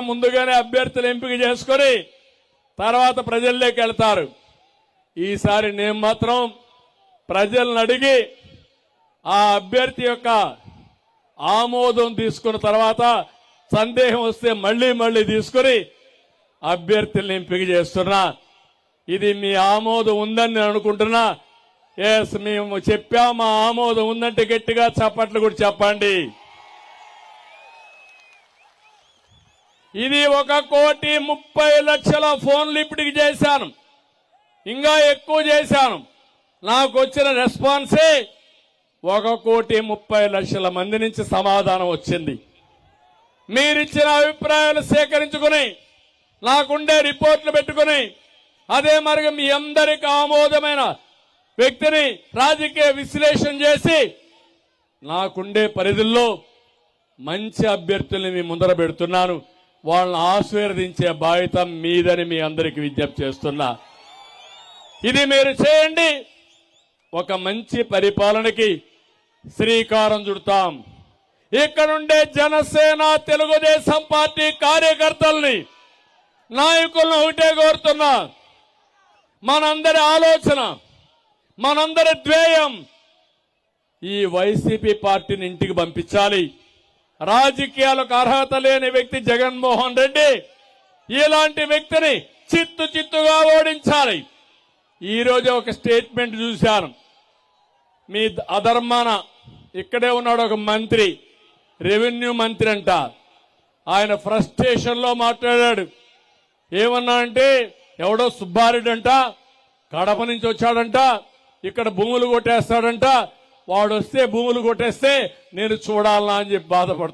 ముందుగానే అభ్యర్థులు ఎంపిక చేసుకొని తర్వాత ప్రజల్లోకి వెళ్తారు. ఈసారి నేను మాత్రం ప్రజలను అడిగి ఆ అభ్యర్థి యొక్క ఆమోదం తీసుకున్న తర్వాత సందేహం వస్తే మళ్ళీ మళ్ళీ తీసుకుని అభ్యర్థుల్ని ఎంపిక చేస్తున్నా. ఇది మీ ఆమోదం ఉందని నేను అనుకుంటున్నా. ఎస్ మేము చెప్పాము మా ఆమోదం ఉందంటే గట్టిగా చప్పట్లు కూడా చెప్పండి. ఇది ఒక కోటి ముప్పై లక్షల ఫోన్లు ఇప్పటికి చేశాను. ఇంకా ఎక్కువ చేశాను. నాకు వచ్చిన రెస్పాన్సే ఒక కోటి ముప్పై లక్షల మంది నుంచి సమాధానం వచ్చింది. మీరిచ్చిన అభిప్రాయాలు సేకరించుకుని నాకుండే రిపోర్ట్లు పెట్టుకుని అదే మరి మీ అందరికి ఆమోదమైన వ్యక్తిని రాజకీయ విశ్లేషణ చేసి నాకుండే పరిధుల్లో మంచి అభ్యర్థుల్ని మీ ముందర పెడుతున్నాను. వాళ్ళని ఆశీర్వదించే బాధ్యత మీదని మీ అందరికి విజ్ఞప్తి చేస్తున్నా. ఇది మీరు చేయండి. ఒక మంచి పరిపాలనకి శ్రీకారం చుడతాం. ఇక్కడుండే జనసేన తెలుగుదేశం పార్టీ కార్యకర్తల్ని నాయకులను ఒకటే కోరుతున్నా. మనందరి ఆలోచన మనందరి ధ్యేయం ఈ వైసీపీ పార్టీని ఇంటికి పంపించాలి. రాజకీయాలకు అర్హత లేని వ్యక్తి జగన్మోహన్ రెడ్డి ఇలాంటి వ్యక్తిని చిత్తు చిత్తుగా ఓడించాలి. ఈరోజు ఒక స్టేట్మెంట్ చూశాను. మీ అధర్మాన ఇక్కడే ఉన్నాడు ఒక మంత్రి రెవెన్యూ మంత్రి అంట. ఆయన ఫ్రస్ట్రేషన్లో మాట్లాడాడు. ఏమన్నా అంటే ఎవడో సుబ్బారెడ్డి అంట కడప నుంచి వచ్చాడంట ఇక్కడ భూములు కొట్టేస్తాడంట వాడు వస్తే భూములు కొట్టేస్తే నేను చూడాలనా అని చెప్పి బాధపడుతున్నాను